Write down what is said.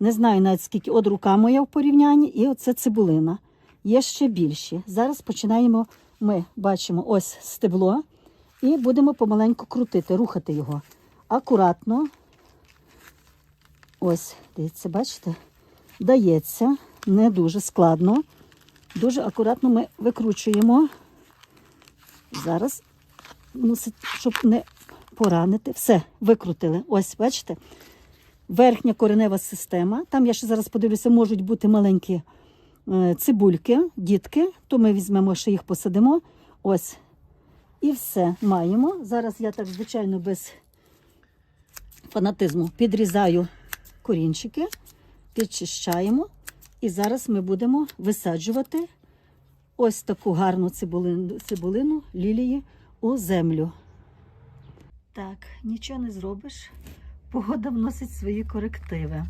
Не знаю навіть скільки. От рука моя в порівнянні, і оце цибулина. Є ще більші. Зараз починаємо. Ми бачимо ось стебло і будемо помаленьку крутити, рухати його. Акуратно. Ось, дивіться, бачите? Дається не дуже складно. Дуже акуратно ми викручуємо. Зараз щоб не поранити. Все, викрутили. Ось, бачите? Верхня коренева система. Там я ще зараз подивлюся, можуть бути маленькі е, цибульки, дітки, то ми візьмемо, ще їх посадимо. Ось. І все маємо. Зараз я так, звичайно, без фанатизму підрізаю корінчики, підчищаємо. І зараз ми будемо висаджувати ось таку гарну цибулину, цибулину лілії у землю. Так, нічого не зробиш. Погода вносить свої корективи.